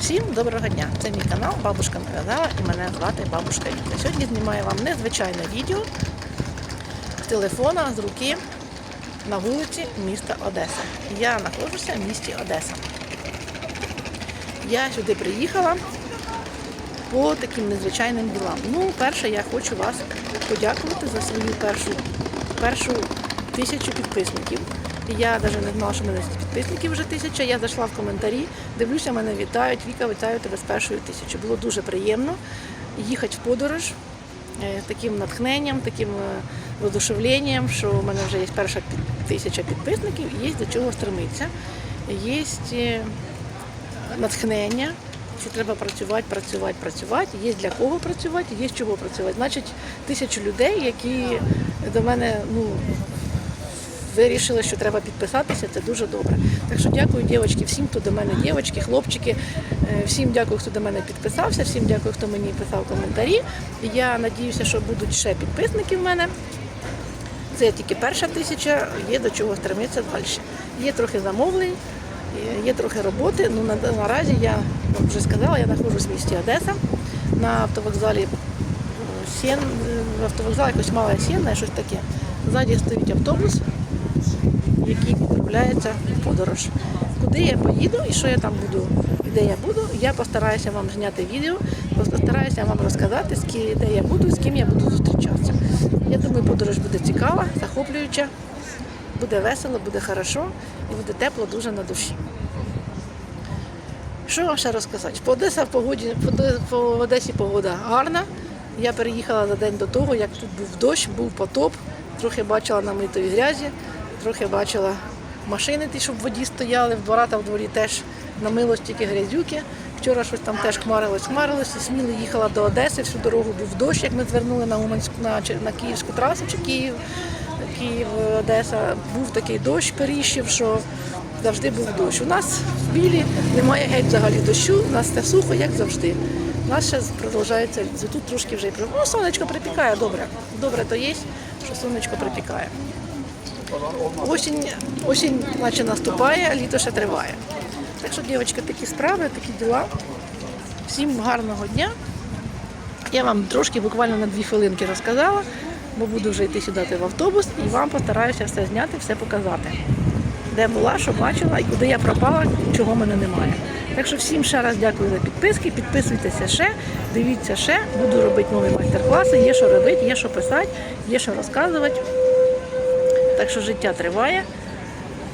Всім доброго дня! Це мій канал Бабушка нав'язала і мене звати Бабушка Віта. Сьогодні знімаю вам незвичайне відео з телефона з руки на вулиці міста Одеса. Я знаходжуся в місті Одеса. Я сюди приїхала по таким незвичайним ділам. Ну, перше, я хочу вас подякувати за свою першу, першу тисячу підписників. Я навіть не знала, що в мене підписників вже тисяча. Я зайшла в коментарі, дивлюся, мене вітають. Віка, вітаю тебе з першою тисячою. Було дуже приємно їхати в подорож е, таким натхненням, таким е, воодушевленням, що в мене вже є перша тисяча підписників і є до чого стремитися. Є е, натхнення, що треба працювати, працювати, працювати. Є для кого працювати, є з чого працювати. Значить, тисячу людей, які до мене ну, вирішили, що треба підписатися, це дуже добре. Так що дякую, дівчатки, всім, хто до мене, дівчатки, хлопчики, е, всім дякую, хто до мене підписався, всім дякую, хто мені писав коментарі. Я надіюся, що будуть ще підписники в мене. Це тільки перша тисяча, є до чого стремитися далі. Є трохи замовлень, є- є трохи роботи. Ну, на, наразі я вже сказала, я знаходжусь в місті Одеса на автовокзалі е, е, автовокзал якось мала Сінна, щось таке. Ззаді стоїть автобус, який відправляється в подорож. Куди я поїду і що я там буду, де я буду, я постараюся вам зняти відео, постараюся вам розказати, де я буду, з ким я буду зустрічатися. Я думаю, подорож буде цікава, захоплююча, буде весело, буде хорошо і буде тепло дуже на душі. Що вам ще розказати? По Одесі, погоді, по Одесі погода гарна. Я переїхала за день до того, як тут був дощ, був потоп, трохи бачила намитої грязі, трохи бачила машини, ті, щоб в воді стояли, в двора та в дворі теж намилось тільки грязюки. Вчора щось там теж хмарилось, хмарилось, і сміло їхала до Одеси, всю дорогу був дощ, як ми звернули на Уманську, на, на Київську трасу чи Київ, Київ, Одеса. Був такий дощ періщив, що завжди був дощ. У нас в білі немає геть взагалі дощу, у нас все сухо, як завжди. У нас ще продовжується. Тут трошки вже і ну, сонечко припікає, добре. Добре то є, що сонечко припікає. Осінь, осінь наче наступає, літо ще триває. Так що, дівчатки, такі справи, такі діла. Всім гарного дня. Я вам трошки буквально на дві хвилинки розказала, бо буду вже йти сюди в автобус і вам постараюся все зняти, все показати. Де була, що бачила і куди я пропала, чого мене немає. Так що всім ще раз дякую за підписки, підписуйтеся ще, дивіться ще, буду робити нові майстер-класи, є що робити, є що писати, є що розказувати. Так що життя триває.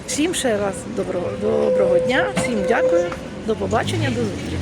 Всім ще раз доброго, доброго дня, всім дякую, до побачення, до зустрічі.